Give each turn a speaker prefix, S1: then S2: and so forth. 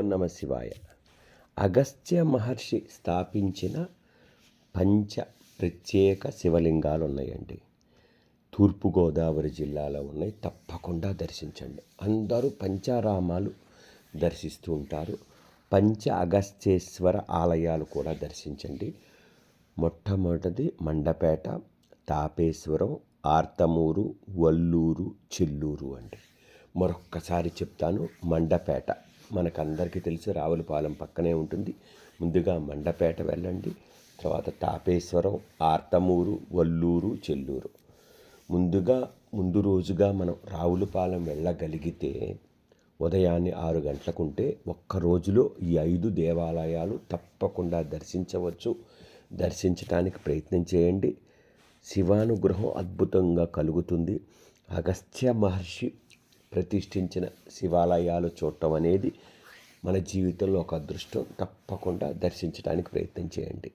S1: నమ శివాయ. అగస్త్య మహర్షి స్థాపించిన పంచ ప్రత్యేక శివలింగాలు ఉన్నాయండి తూర్పుగోదావరి జిల్లాలో ఉన్నాయి. తప్పకుండా దర్శించండి. అందరూ పంచారామాలు దర్శిస్తూ ఉంటారు. పంచ అగస్త్యేశ్వర ఆలయాలు కూడా దర్శించండి. మొట్టమొదటిది మండపేట తాపేశ్వరం ఆర్తమూరు వల్లూరు చిల్లూరు అండి. మరొక్కసారి చెప్తాను మండపేట. మనకందరికీ తెలిసి రావులపాలెం పక్కనే ఉంటుంది. ముందుగా మండపేట వెళ్ళండి. తర్వాత తాపేశ్వరం ఆర్తమూరు వల్లూరు చెల్లూరు. ముందుగా ముందు రోజుగా మనం రావులపాలెం వెళ్ళగలిగితే ఉదయాన్నే ఆరు గంటలకుంటే ఒక్క రోజులో ఈ ఐదు దేవాలయాలు తప్పకుండా దర్శించవచ్చు. దర్శించడానికి ప్రయత్నం చేయండి. శివానుగ్రహం అద్భుతంగా కలుగుతుంది. అగస్త్య మహర్షి ప్రతిష్ఠించిన శివాలయాలు చూడటం అనేది మన జీవితంలో ఒక అదృష్టం. తప్పకుండా దర్శించడానికి ప్రయత్నం చేయండి.